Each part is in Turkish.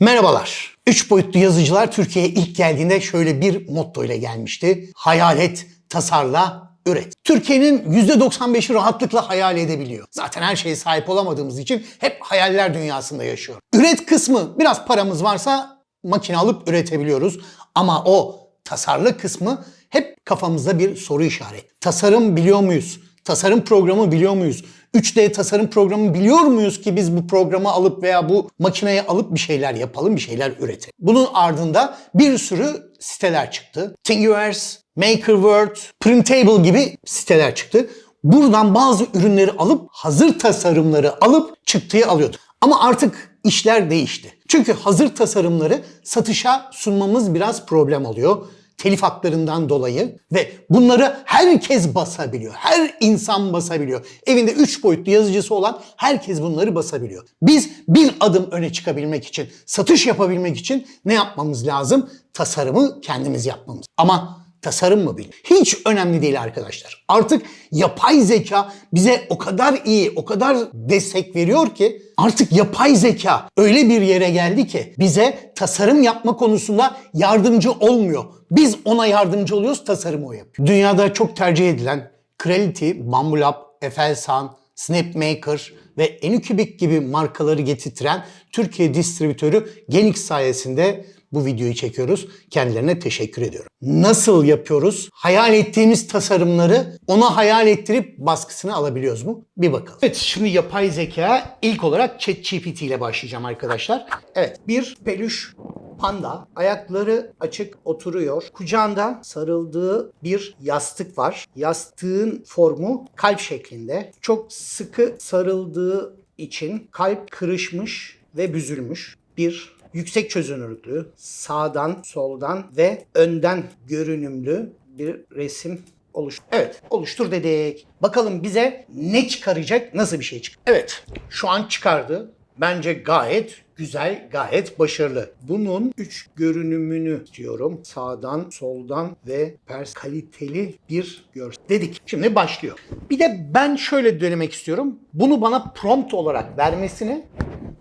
Merhabalar. Üç boyutlu yazıcılar Türkiye'ye ilk geldiğinde şöyle bir motto ile gelmişti. Hayal et, tasarla, üret. Türkiye'nin %95'i rahatlıkla hayal edebiliyor. Zaten her şeye sahip olamadığımız için hep hayaller dünyasında yaşıyor. Üret kısmı biraz paramız varsa makine alıp üretebiliyoruz. Ama o tasarlı kısmı hep kafamızda bir soru işareti. Tasarım biliyor muyuz? Tasarım programı biliyor muyuz? 3D tasarım programı biliyor muyuz ki biz bu programı alıp veya bu makineyi alıp bir şeyler yapalım, bir şeyler üretelim. Bunun ardında bir sürü siteler çıktı. Thingiverse, Makerworld, Printable gibi siteler çıktı. Buradan bazı ürünleri alıp hazır tasarımları alıp çıktıyı alıyordu. Ama artık işler değişti. Çünkü hazır tasarımları satışa sunmamız biraz problem oluyor telif haklarından dolayı ve bunları herkes basabiliyor. Her insan basabiliyor. Evinde 3 boyutlu yazıcısı olan herkes bunları basabiliyor. Biz bir adım öne çıkabilmek için, satış yapabilmek için ne yapmamız lazım? Tasarımı kendimiz yapmamız. Ama tasarım mı bilim? Hiç önemli değil arkadaşlar. Artık yapay zeka bize o kadar iyi, o kadar destek veriyor ki artık yapay zeka öyle bir yere geldi ki bize tasarım yapma konusunda yardımcı olmuyor. Biz ona yardımcı oluyoruz, tasarımı o yapıyor. Dünyada çok tercih edilen Creality, Bambu Lab, Efelsan, Snapmaker ve Anycubic gibi markaları getirtiren Türkiye distribütörü Genix sayesinde bu videoyu çekiyoruz. Kendilerine teşekkür ediyorum. Nasıl yapıyoruz? Hayal ettiğimiz tasarımları ona hayal ettirip baskısını alabiliyoruz mu? Bir bakalım. Evet şimdi yapay zeka ilk olarak ChatGPT ile başlayacağım arkadaşlar. Evet bir peluş panda ayakları açık oturuyor. Kucağında sarıldığı bir yastık var. Yastığın formu kalp şeklinde. Çok sıkı sarıldığı için kalp kırışmış ve büzülmüş. Bir yüksek çözünürlüklü, sağdan, soldan ve önden görünümlü bir resim oluştur. Evet, oluştur dedik. Bakalım bize ne çıkaracak, nasıl bir şey çıkacak. Evet, şu an çıkardı. Bence gayet güzel, gayet başarılı. Bunun üç görünümünü diyorum. Sağdan, soldan ve pers kaliteli bir görsel. Dedik. Şimdi başlıyor. Bir de ben şöyle denemek istiyorum. Bunu bana prompt olarak vermesini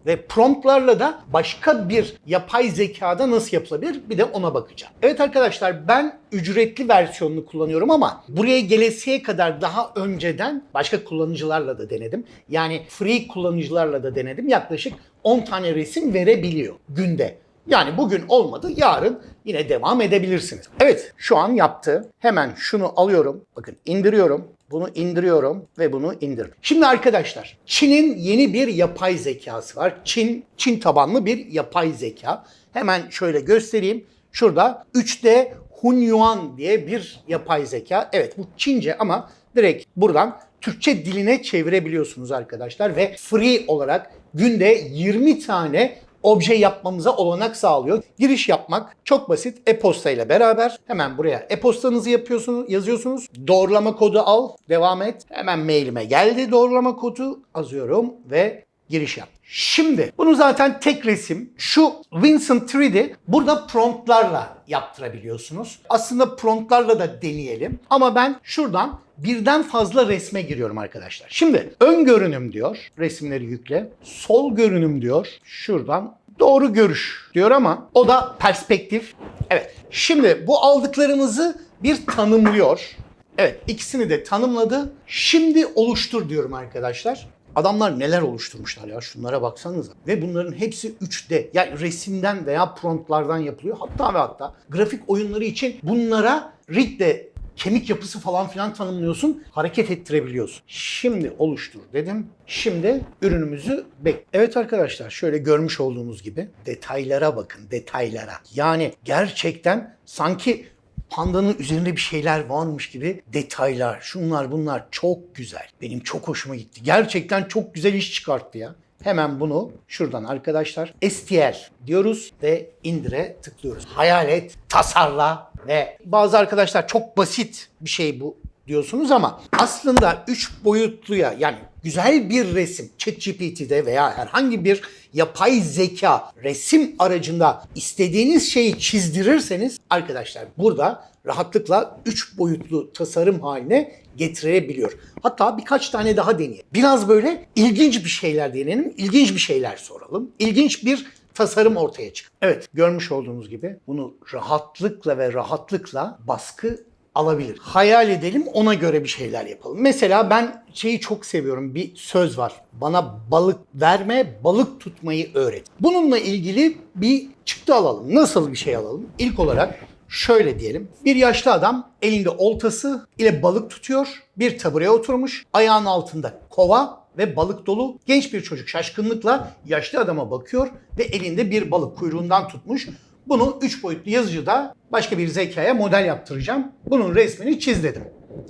ve promptlarla da başka bir yapay zekada nasıl yapılabilir bir de ona bakacağım. Evet arkadaşlar ben ücretli versiyonunu kullanıyorum ama buraya gelesiye kadar daha önceden başka kullanıcılarla da denedim. Yani free kullanıcılarla da denedim. Yaklaşık 10 tane resim verebiliyor günde. Yani bugün olmadı, yarın yine devam edebilirsiniz. Evet, şu an yaptı. Hemen şunu alıyorum. Bakın indiriyorum. Bunu indiriyorum ve bunu indir. Şimdi arkadaşlar, Çin'in yeni bir yapay zekası var. Çin, Çin tabanlı bir yapay zeka. Hemen şöyle göstereyim. Şurada 3D Hunyuan diye bir yapay zeka. Evet bu Çince ama direkt buradan Türkçe diline çevirebiliyorsunuz arkadaşlar ve free olarak günde 20 tane obje yapmamıza olanak sağlıyor. Giriş yapmak çok basit. E-posta ile beraber hemen buraya e-postanızı yapıyorsunuz, yazıyorsunuz. Doğrulama kodu al, devam et. Hemen mailime geldi doğrulama kodu. Yazıyorum ve giriş yap. Şimdi bunu zaten tek resim. Şu Vincent 3D burada promptlarla yaptırabiliyorsunuz. Aslında promptlarla da deneyelim. Ama ben şuradan birden fazla resme giriyorum arkadaşlar. Şimdi ön görünüm diyor. Resimleri yükle. Sol görünüm diyor. Şuradan doğru görüş diyor ama o da perspektif. Evet. Şimdi bu aldıklarımızı bir tanımlıyor. Evet ikisini de tanımladı. Şimdi oluştur diyorum arkadaşlar. Adamlar neler oluşturmuşlar ya şunlara baksanıza. Ve bunların hepsi 3D. Yani resimden veya promptlardan yapılıyor. Hatta ve hatta grafik oyunları için bunlara rig'de kemik yapısı falan filan tanımlıyorsun. Hareket ettirebiliyorsun. Şimdi oluştur dedim. Şimdi ürünümüzü bek. Evet arkadaşlar şöyle görmüş olduğunuz gibi detaylara bakın detaylara. Yani gerçekten sanki pandanın üzerinde bir şeyler varmış gibi detaylar, şunlar bunlar çok güzel. Benim çok hoşuma gitti. Gerçekten çok güzel iş çıkarttı ya. Hemen bunu şuradan arkadaşlar STL diyoruz ve indire tıklıyoruz. Hayal et, tasarla ve bazı arkadaşlar çok basit bir şey bu diyorsunuz ama aslında 3 boyutluya yani güzel bir resim ChatGPT'de veya herhangi bir yapay zeka resim aracında istediğiniz şeyi çizdirirseniz arkadaşlar burada rahatlıkla 3 boyutlu tasarım haline getirebiliyor. Hatta birkaç tane daha deneyelim. Biraz böyle ilginç bir şeyler deneyelim, ilginç bir şeyler soralım. İlginç bir tasarım ortaya çıktı. Evet görmüş olduğunuz gibi bunu rahatlıkla ve rahatlıkla baskı alabilir. Hayal edelim ona göre bir şeyler yapalım. Mesela ben şeyi çok seviyorum. Bir söz var. Bana balık verme, balık tutmayı öğret. Bununla ilgili bir çıktı alalım. Nasıl bir şey alalım? İlk olarak şöyle diyelim. Bir yaşlı adam elinde oltası ile balık tutuyor. Bir tabureye oturmuş. Ayağının altında kova ve balık dolu. Genç bir çocuk şaşkınlıkla yaşlı adama bakıyor ve elinde bir balık kuyruğundan tutmuş. Bunu 3 boyutlu yazıcıda başka bir zekaya model yaptıracağım. Bunun resmini çiz dedim.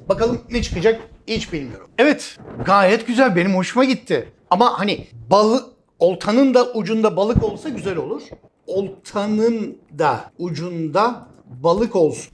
Bakalım ne çıkacak hiç bilmiyorum. Evet gayet güzel benim hoşuma gitti. Ama hani balık oltanın da ucunda balık olsa güzel olur. Oltanın da ucunda balık olsun.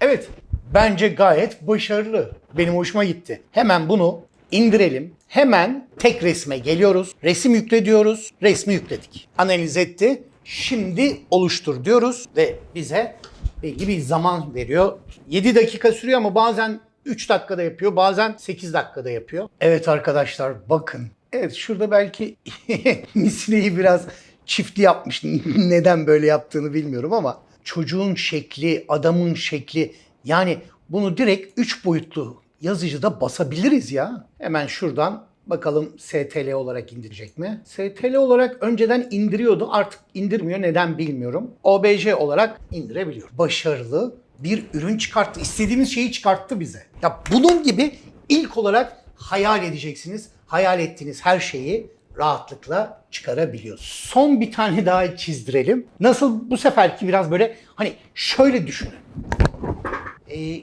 Evet bence gayet başarılı. Benim hoşuma gitti. Hemen bunu indirelim. Hemen tek resme geliyoruz. Resim yükle diyoruz. Resmi yükledik. Analiz etti. Şimdi oluştur diyoruz ve bize belli bir zaman veriyor. 7 dakika sürüyor ama bazen 3 dakikada yapıyor, bazen 8 dakikada yapıyor. Evet arkadaşlar bakın. Evet şurada belki misliyi biraz çiftli yapmış. Neden böyle yaptığını bilmiyorum ama çocuğun şekli, adamın şekli yani bunu direkt 3 boyutlu yazıcıda basabiliriz ya. Hemen şuradan bakalım STL olarak indirecek mi? STL olarak önceden indiriyordu artık indirmiyor neden bilmiyorum. OBJ olarak indirebiliyor. Başarılı bir ürün çıkarttı. İstediğimiz şeyi çıkarttı bize. Ya bunun gibi ilk olarak hayal edeceksiniz. Hayal ettiğiniz her şeyi rahatlıkla çıkarabiliyoruz. Son bir tane daha çizdirelim. Nasıl bu seferki biraz böyle hani şöyle düşünün. Ee,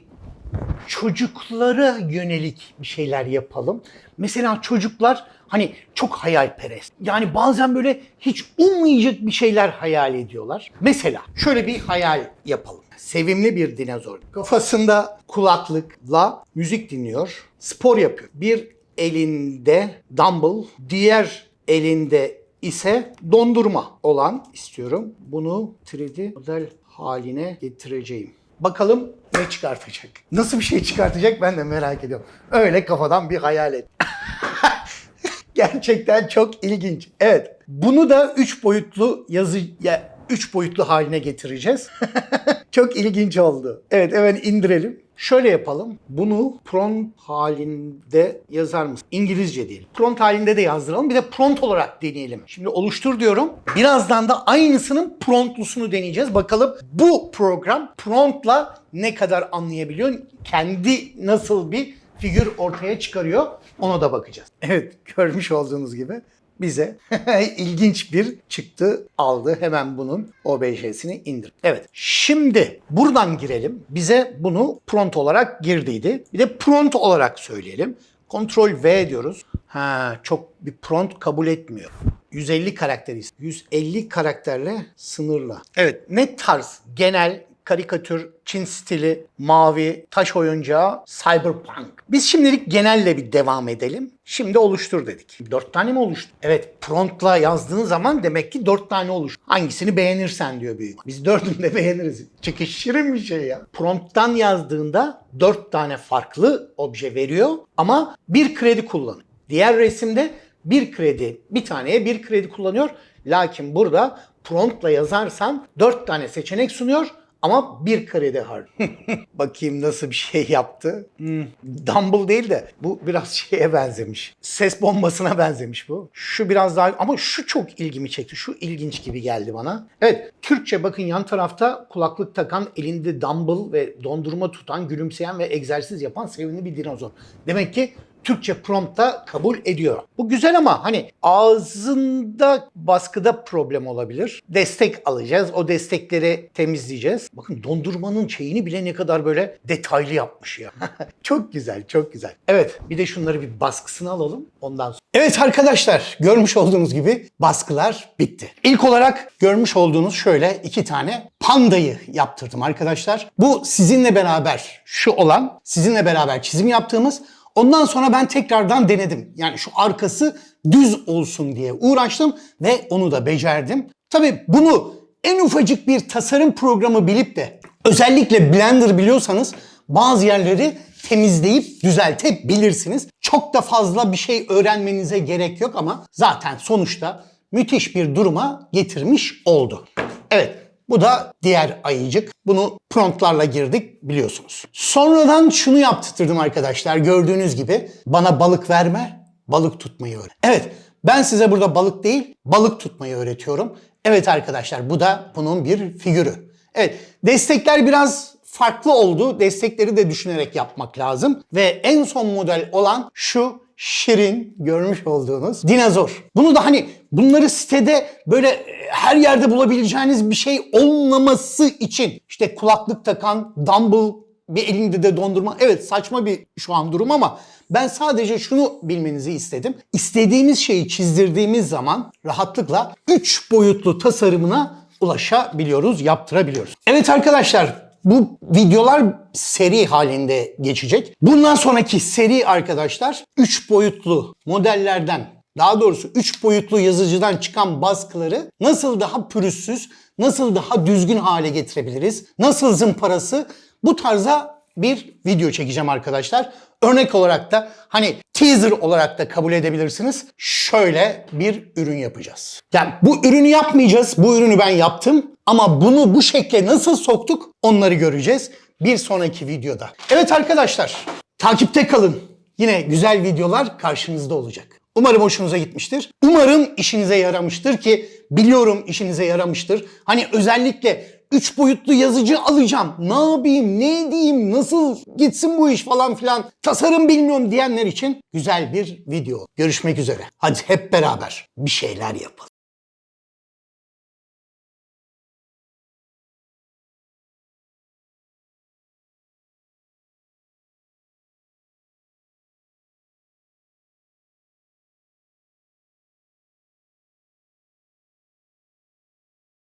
çocuklara yönelik bir şeyler yapalım. Mesela çocuklar hani çok hayalperest. Yani bazen böyle hiç ummayacak bir şeyler hayal ediyorlar. Mesela şöyle bir hayal yapalım. Sevimli bir dinozor. Kafasında kulaklıkla müzik dinliyor. Spor yapıyor. Bir elinde dumbbell, diğer elinde ise dondurma olan istiyorum. Bunu 3D model haline getireceğim. Bakalım ne çıkartacak? Nasıl bir şey çıkartacak ben de merak ediyorum. Öyle kafadan bir hayal et. Gerçekten çok ilginç. Evet. Bunu da 3 boyutlu yazı ya 3 boyutlu haline getireceğiz. çok ilginç oldu. Evet hemen indirelim. Şöyle yapalım. Bunu prompt halinde yazar mısın? İngilizce diyelim. Prompt halinde de yazdıralım. Bir de prompt olarak deneyelim. Şimdi oluştur diyorum. Birazdan da aynısının promptlusunu deneyeceğiz. Bakalım bu program promptla ne kadar anlayabiliyor? Kendi nasıl bir figür ortaya çıkarıyor? Ona da bakacağız. Evet görmüş olduğunuz gibi bize ilginç bir çıktı aldı. Hemen bunun OBJ'sini indir. Evet. Şimdi buradan girelim. Bize bunu prompt olarak girdiydi. Bir de prompt olarak söyleyelim. Ctrl V diyoruz. Ha çok bir prompt kabul etmiyor. 150 karakteriz. 150 karakterle sınırla. Evet ne tarz genel karikatür, Çin stili, mavi, taş oyuncağı, cyberpunk. Biz şimdilik genelle bir devam edelim. Şimdi oluştur dedik. Dört tane mi oluştu? Evet promptla yazdığın zaman demek ki dört tane oluştu. Hangisini beğenirsen diyor büyük. Biz dördünü de beğeniriz. Çünkü şirin bir şey ya. Prompttan yazdığında dört tane farklı obje veriyor ama bir kredi kullanıyor. Diğer resimde bir kredi, bir taneye bir kredi kullanıyor. Lakin burada promptla yazarsan dört tane seçenek sunuyor ama bir kredi harcıyor. Bakayım nasıl bir şey yaptı. Hmm. Dumble değil de bu biraz şeye benzemiş. Ses bombasına benzemiş bu. Şu biraz daha ama şu çok ilgimi çekti. Şu ilginç gibi geldi bana. Evet Türkçe bakın yan tarafta kulaklık takan, elinde dumble ve dondurma tutan, gülümseyen ve egzersiz yapan sevimli bir dinozor. Demek ki Türkçe prompta kabul ediyor. Bu güzel ama hani ağzında baskıda problem olabilir. Destek alacağız. O destekleri temizleyeceğiz. Bakın dondurmanın şeyini bile ne kadar böyle detaylı yapmış ya. çok güzel, çok güzel. Evet, bir de şunları bir baskısını alalım. Ondan sonra. Evet arkadaşlar, görmüş olduğunuz gibi baskılar bitti. İlk olarak görmüş olduğunuz şöyle iki tane pandayı yaptırdım arkadaşlar. Bu sizinle beraber şu olan, sizinle beraber çizim yaptığımız Ondan sonra ben tekrardan denedim. Yani şu arkası düz olsun diye uğraştım ve onu da becerdim. Tabii bunu en ufacık bir tasarım programı bilip de özellikle Blender biliyorsanız bazı yerleri temizleyip düzeltebilirsiniz. Çok da fazla bir şey öğrenmenize gerek yok ama zaten sonuçta müthiş bir duruma getirmiş oldu. Evet bu da diğer ayıcık. Bunu promptlarla girdik biliyorsunuz. Sonradan şunu yaptırdım arkadaşlar. Gördüğünüz gibi bana balık verme, balık tutmayı öğret. Evet ben size burada balık değil, balık tutmayı öğretiyorum. Evet arkadaşlar bu da bunun bir figürü. Evet destekler biraz farklı oldu. Destekleri de düşünerek yapmak lazım. Ve en son model olan şu şirin görmüş olduğunuz dinozor. Bunu da hani bunları sitede böyle e, her yerde bulabileceğiniz bir şey olmaması için işte kulaklık takan dumbbell bir elinde de dondurma. Evet saçma bir şu an durum ama ben sadece şunu bilmenizi istedim. İstediğimiz şeyi çizdirdiğimiz zaman rahatlıkla 3 boyutlu tasarımına ulaşabiliyoruz, yaptırabiliyoruz. Evet arkadaşlar bu videolar seri halinde geçecek. Bundan sonraki seri arkadaşlar 3 boyutlu modellerden daha doğrusu 3 boyutlu yazıcıdan çıkan baskıları nasıl daha pürüzsüz, nasıl daha düzgün hale getirebiliriz, nasıl zımparası bu tarza bir video çekeceğim arkadaşlar. Örnek olarak da hani teaser olarak da kabul edebilirsiniz. Şöyle bir ürün yapacağız. Yani bu ürünü yapmayacağız. Bu ürünü ben yaptım. Ama bunu bu şekle nasıl soktuk onları göreceğiz bir sonraki videoda. Evet arkadaşlar takipte kalın. Yine güzel videolar karşınızda olacak. Umarım hoşunuza gitmiştir. Umarım işinize yaramıştır ki biliyorum işinize yaramıştır. Hani özellikle 3 boyutlu yazıcı alacağım. Ne yapayım, ne edeyim, nasıl gitsin bu iş falan filan. Tasarım bilmiyorum diyenler için güzel bir video. Görüşmek üzere. Hadi hep beraber bir şeyler yapalım.